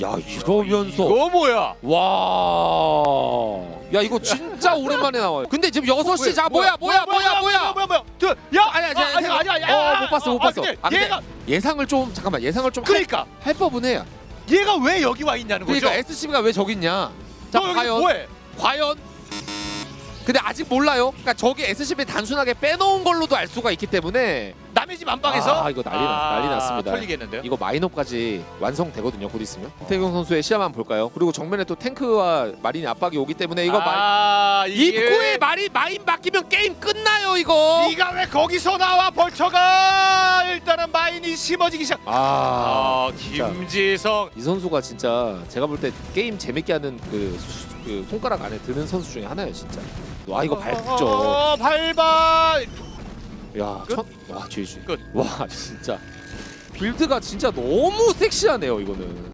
야 이러면서 이거 뭐야? 와. 야 이거 진짜 오랜만에 나와요. 근데 지금 6시 자 뭐야 뭐야 뭐야 뭐야. 뭐야 뭐야? 저, 야, 아니 아니 아, 아니 아니 아니. 어, 못 봤어 못 봤어. 근데 아, 근데 얘가 예상을 좀 잠깐만 예상을 좀 할 그러니까 법은 해요. 얘가 왜 여기 와 있냐는 거죠? 그러니까 SCB가 왜 저기 있냐? 자 너 여기 과연 뭐해? 과연 근데 아직 몰라요. 그러니까 저기 SCB 단순하게 빼놓은 걸로도 알 수가 있기 때문에 남의 집 안방에서 아, 이거 난리 났- 난리 났습니다. 털리겠는데요? 이거 마인업까지 완성되거든요. 곧 있으면. 태경 선수의 시야만 볼까요? 그리고 정면에 또 탱크와 마린이 압박이 오기 때문에 이거 마... 아, 이게 입구에 마린 마인 바뀌면 게임 끝나요 이거. 네가 왜 거기서 나와 벌처가 일단은 마인이 심어지기 시작. 아, 아, 진짜. 김지성. 이 선수가 진짜 제가 볼 때 게임 재밌게 하는 그, 수- 그 손가락 안에 드는 선수 중에 하나예요 진짜. 와 이거 밟죠. 어, 밟아. 야, 끝. 첫, 와 GG. 끝. 와 진짜 빌드가 진짜 너무 섹시하네요 이거는.